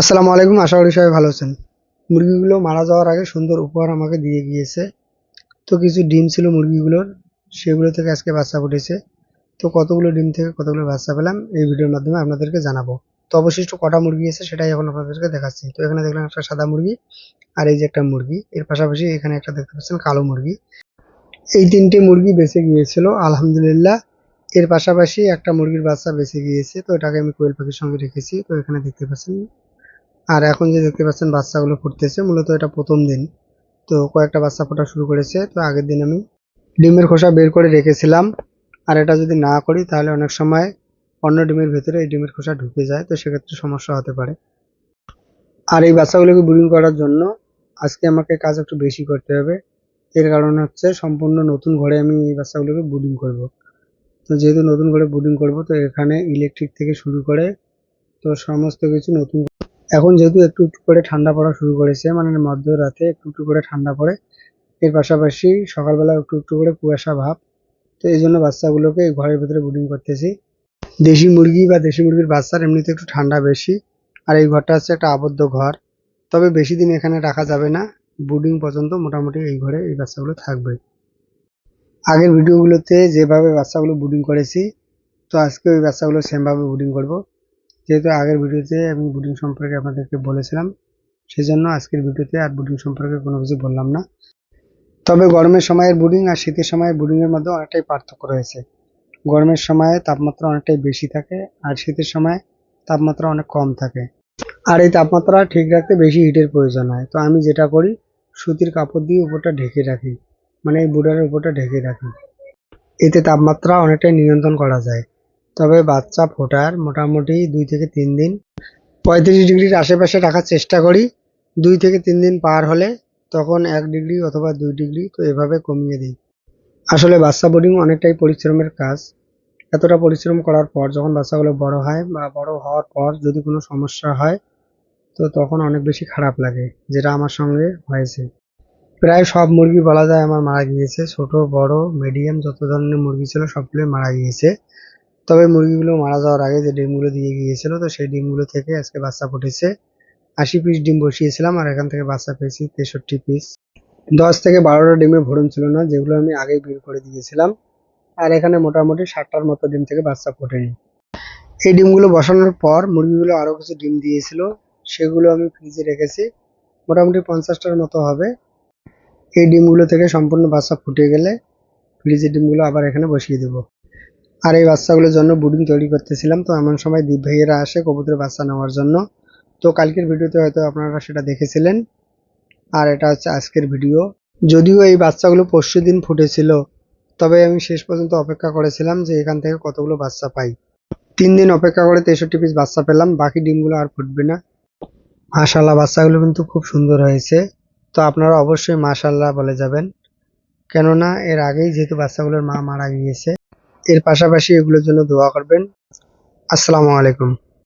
আসসালামু আলাইকুম, আশা করি সবাই ভালো আছেন। মুরগিগুলো মারা যাওয়ার আগে সুন্দর উপহার আমাকে দিয়ে গিয়েছে। তো কিছু ডিম ছিল মুরগিগুলোর, সেগুলো থেকে আজকে বাচ্চা ফুটেছে। তো কতগুলো ডিম থেকে কতগুলো বাচ্চা পেলাম, এই ভিডিওর মাধ্যমে আপনাদেরকে জানাব। তো অবশিষ্ট কটা মুরগি আছে সেটাই এখন আপনাদেরকে দেখাচ্ছি। তো এখানে দেখলাম একটা সাদা মুরগি আর এই যে একটা মুরগি। এর পাশাপাশি এখানে একটা দেখতে পাচ্ছেন কালো মুরগি। এই তিনটে মুরগি বেঁচে গিয়েছিল, আলহামদুলিল্লাহ। এর পাশাপাশি একটা মুরগির বাচ্চা বেঁচে গিয়েছে, তো এটাকে আমি কোয়েল পাখির সঙ্গে রেখেছি। তো এখানে দেখতে পাচ্ছেন আর এখন যে দেখতে পাচ্ছেন বাচ্চাগুলো ফুটতেছে, মূলত এটা প্রথম দিন। তো কয়েকটা বাচ্চা ফোটা শুরু করেছে, তো আগের দিন আমি ডিমের খোসা বের করে রেখেছিলাম। আর এটা যদি না করি, তাহলে অনেক সময় অন্য ডিমের ভেতরে এই ডিমের খোসা ঢুকে যায়, তো সেক্ষেত্রে সমস্যা হতে পারে। আর এই বাচ্চাগুলোকে ব্রিডিং করার জন্য আজকে আমাকে কাজ একটু বেশি করতে হবে। এর কারণ হচ্ছে সম্পূর্ণ নতুন ঘরে আমি এই বাচ্চাগুলোকে ব্রিডিং করব। তো যেহেতু নতুন ঘরে ব্রিডিং করব, তো এখানে ইলেকট্রিক থেকে শুরু করে, তো সমস্ত কিছু নতুন এখন যেহেতু একটু একটু করে ঠান্ডা পড়া শুরু করেছে মানে মধ্যরাতে একটু একটু করে ঠান্ডা পড়ে, এর পাশাপাশি সকালবেলা একটু একটু করে কুয়াশা ভাব, তো এই জন্য বাচ্চাগুলোকে ঘরের ভিতরে ব্রিডিং করতেছি। দেশি মুরগি বা দেশি মুরগির বাচ্চার এমনিতে একটু ঠান্ডা বেশি, আর এই ঘরটা হচ্ছে একটা আবদ্ধ ঘর, তবে বেশি দিন এখানে রাখা যাবে না ব্রুডিং পর্যন্ত মোটামুটি এই ঘরে এই বাচ্চাগুলো থাকবে। আগের ভিডিওগুলোতে যেভাবে বাচ্চাগুলো ব্রুডিং করেছি, তো আজকে ওই বাচ্চাগুলো সেমভাবে ব্রুডিং করব। যেহেতু আগের ভিডিওতে আমি বুটিং সম্পর্কে আপনাদেরকে বলেছিলাম সেই জন্য আজকের ভিডিওতে আর বুটিং সম্পর্কে কোনো কিছু বললাম না। তবে গরমের সময়ের বুটিং আর শীতের সময়ের বুটিংয়ের মধ্যে অনেকটাই পার্থক্য রয়েছে। গরমের সময়ে তাপমাত্রা অনেকটাই বেশি থাকে আর শীতের সময় তাপমাত্রা অনেক কম থাকে। আর এই তাপমাত্রা ঠিক রাখতে বেশি হিটের প্রয়োজন হয়। তো আমি যেটা করি, সুতির কাপড় দিয়ে উপরটা ঢেকে রাখি। মানে এই বুটারের উপরটা ঢেকে রাখি। এতে তাপমাত্রা অনেকটাই নিয়ন্ত্রণ করা যায়। তবে বাচ্চা ফোটার মোটামুটি দুই থেকে তিন দিন। পঁয়ত্রিশ ডিগ্রির আশেপাশে রাখার চেষ্টা করি। দুই থেকে তিন দিন পার হলে তখন এক ডিগ্রি অথবা দুই ডিগ্রি তো এভাবে কমিয়ে দিই। আসলে বাচ্চা বোর্ডিং অনেকটাই পরিশ্রমের কাজ। এতটা পরিশ্রম করার পর যখন বাচ্চাগুলো বড় হয় বা বড় হওয়ার পর যদি কোনো সমস্যা হয়, তো তখন অনেক বেশি খারাপ লাগে, যেটা আমার সঙ্গে হয়েছে। প্রায় সব মুরগি বলা যায় আমার মারা গিয়েছে। ছোট, বড় মিডিয়াম যত ধরনের মুরগি ছিল সবগুলোই মারা গিয়েছে। তবে মুরগিগুলো মারা যাওয়ার আগে যে ডিমগুলো দিয়ে গিয়েছিল, তো সেই ডিমগুলো থেকে আজকে বাচ্চা ফুটেছে। আশি পিস ডিম বসিয়েছিলাম আর এখান থেকে বাচ্চা পেয়েছি তেষট্টি পিস দশ থেকে বারোটা ডিমে ভরুন ছিল না, যেগুলো আমি আগেই বের করে দিয়েছিলাম। আর এখানে মোটামুটি ষাটটার মতো ডিম থেকে বাচ্চা ফোটেনি। এই ডিমগুলো বসানোর পর মুরগিগুলো আরও কিছু ডিম দিয়েছিল, সেগুলো আমি ফ্রিজে রেখেছি। মোটামুটি পঞ্চাশটার মতো হবে। এই ডিমগুলো থেকে সম্পূর্ণ বাচ্চা ফুটে গেলে ফ্রিজের ডিমগুলো আবার এখানে বসিয়ে দেবো। আর এই বাচ্চাগুলোর জন্য বুডিং তৈরি করতেছিলাম। তো এমন সময় দীপ ভাইয়েরা আসে কবুতরের বাচ্চা নেওয়ার জন্য। তো কালকের ভিডিওতে হয়তো আপনারা সেটা দেখেছিলেন। আর এটা হচ্ছে আজকের ভিডিও। যদিও এই বাচ্চাগুলো পরশু দিন ফুটেছিল, তবে আমি শেষ পর্যন্ত অপেক্ষা করেছিলাম যে এখান থেকে কতগুলো বাচ্চা পাই। তিন দিন অপেক্ষা করে তেষট্টি পিস বাচ্চা পেলাম, বাকি ডিমগুলো আর ফুটবে না। মাশাল্লাহ বাচ্চাগুলো কিন্তু খুব সুন্দর হয়েছে। তো আপনারা অবশ্যই মাশাল্লাহ বলে যাবেন। কেননা এর আগেই যেহেতু বাচ্চাগুলোর মা মারা গিয়েছে। এর পাশাপাশি এগুলোর জন্য দোয়া করবেন। আসসালামু আলাইকুম।